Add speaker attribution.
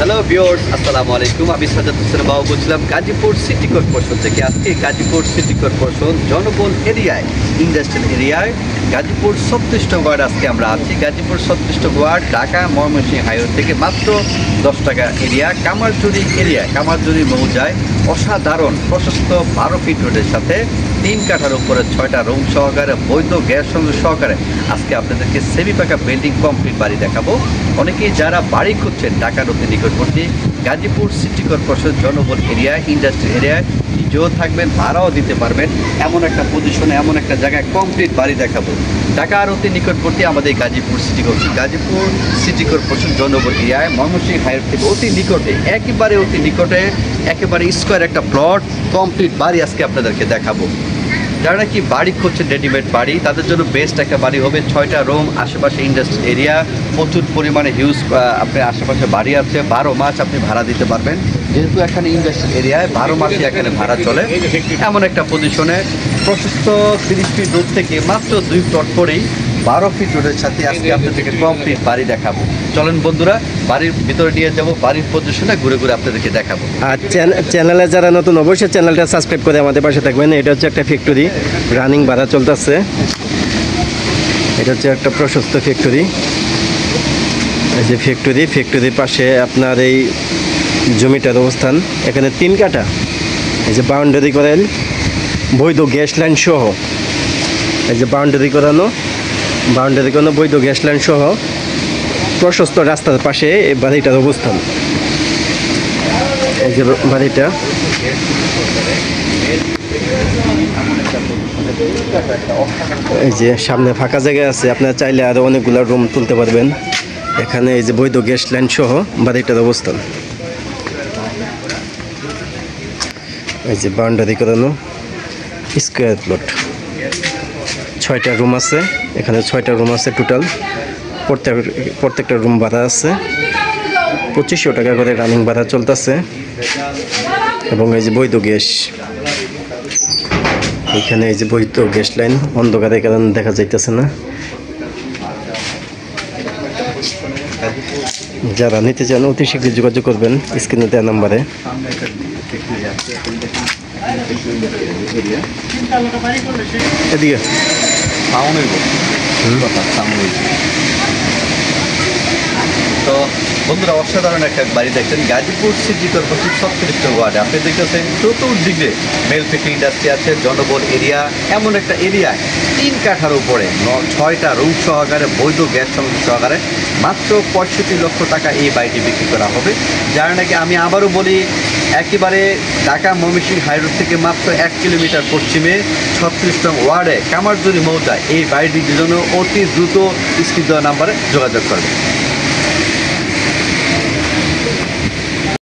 Speaker 1: Hello viewers আসসালামু আলাইকুম আমি সাজাদ হোসেন বাবু বলছিলাম গাজীপুর সিটি কর্পোরেশন থেকে। আজকে গাজীপুর সিটি কর্পোরেশন জনবল এরিয়ায় ইন্ডাস্ট্রিয়াল এরিয়ায় গাজীপুর সত্রিষ্ট ওয়ার্ড আজকে আমরা আছি। গাজীপুর সত্রিষ্ট ওয়ার্ড ঢাকা ময়মনসিংহ হাইওয়ে থেকে মাত্র দশ টাকা এরিয়া কামারজুরি এরিয়া কামারজুরি মৌজায় অসাধারণ প্রশস্ত বারো ফিট রোডের সাথে তিন কাঠার উপরে ছয়টা রুম সহকারে, বৈধ গ্যাস সংযোগ সহকারে। আজকে আপনাদেরকে সেমি পাকা বিল্ডিং কমপ্লিট বাড়ি দেখাবো। অনেকেই যারা বাড়ি খুঁজছেন ঢাকার অতি নিকটবর্তী গাজীপুর সিটি কর্পোরেশন জনবল এরিয়া, ইন্ডাস্ট্রি এরিয়ায় নিজেও থাকবেন, ভাড়াও দিতে পারবেন। এমন একটা পজিশনে এমন একটা জায়গায় কমপ্লিট বাড়ি দেখাবো। ঢাকার অতি নিকটবর্তী আমাদের Gazipur city corporation, Gazipur city corporation জনবল এরিয়ায় ময়মনসিংহ হাইওয়ে থেকে অতি নিকটে, একেবারে অতি নিকটে, একেবারে স্কোয়ার একটা প্লট কমপ্লিট বাড়ি আজকে আপনাদেরকে দেখাবো। যারা নাকি বাড়ি খুঁজছে রেডিমেড বাড়ি, তাদের জন্য বেস্ট একটা বাড়ি হবে ছয়টা রুম আশেপাশে ইন্ডাস্ট্রি এরিয়া প্রচুর পরিমাণে হিউজ আপনার আশেপাশে বাড়ি আছে। বারো মাস আপনি ভাড়া দিতে পারবেন। যেহেতু এখানে ইন্ডাস্ট্রি এরিয়ায় বারো মাসই এখানে ভাড়া চলে। এমন একটা পজিশনে প্রশস্ত তিরিশ ফিট দূর থেকে মাত্র দুই প্লট করেই বারো ফিট রোডের সাথে আজকে আপনাদেরকে কমপ্লিট বাড়ি দেখাবো। চলেন বন্ধুরা বাড়ির ভিতরে নিয়ে যাব বাড়ির পজিশনে ঘুরে ঘুরে আপনাদেরকে দেখাবো।
Speaker 2: আর চ্যানেলে যারা নতুন অবশ্যই চ্যানেলটা সাবস্ক্রাইব করে আমাদের পাশে থাকবেন। এটা হচ্ছে একটা ফ্যাক্টরি রানিং ভাড়া চলতেছে। এটা হচ্ছে একটা প্রশস্ত ফ্যাক্টরি এই যে ফ্যাক্টরি ফ্যাক্টরির পাশে আপনার এই জমিটার অবস্থান। এখানে তিন কাটা এই যে বাউন্ডারি করেন বৈধ গ্যাস লাইন সহ। এই যে বাউন্ডারি করানো। বাউন্ডারি কোনো বৈধ গ্যাস লাইন সহ প্রশস্ত রাস্তার পাশে এই বাড়িটার অবস্থান। এই যে বাড়িটা। এই যে সামনে ফাঁকা জায়গা আছে, আপনারা চাইলে আরও অনেকগুলো রুম তুলতে পারবেন। এখানে এই যে বৈধ গ্যাস লাইন সহ বাড়িটার অবস্থান। এই যে বাউন্ডারি করানো স্কোয়ার প্লট। ছয়টা রুম আছে। এখানে ছয়টা রুম আছে টোটাল প্রত্যেক, প্রত্যেকটা রুম ভাড়া আছে। পঁচিশশো টাকা করে রানিং ভাড়া চলতেছে। এবং এই যে বৈধ গ্যাস। এখানে এই যে বৈধ গ্যাস লাইন অন্ধকারের কারণে দেখা যাইতেছে না। যারা নিতে চান অতি শীঘ্রই যোগাযোগ করবেন স্ক্রিনে দেওয়া নাম্বারে।
Speaker 1: সামনে একটা ফ্যাক্টরি আছে এরিয়া
Speaker 2: এদিকে
Speaker 1: সাউন্ডের কথা সাউন্ড তো বন্ধুরা, অসাধারণ একটা বাড়ি দেখছেন গাজীপুর সিটি কর্পোরেশন সত্তরিষ্ট ওয়ার্ডে। আপনি দেখতেছেন চতুর্দিকে মেল ফিক্রি ইন্ডাস্ট্রি আছে জনবল এরিয়া, এমন একটা এরিয়া, তিন কাঠার উপরে ছয়টা রুম সহকারে, বৈধ গ্যাস সংযোগ সহকারে মাত্র পঁয়ষট্টি লক্ষ টাকা এই বাড়িটি বিক্রি করা হবে। যার নাকি আমি আবারও বলি, একেবারে ঢাকা ময়মনসিংহ হাইরোড থেকে মাত্র এক কিলোমিটার পশ্চিমে ছত্রিশ নং ওয়ার্ডে কামারজুরি মৌজা এই বাড়িটির জন্য অতি দ্রুত দেওয়া নাম্বারে যোগাযোগ করবে।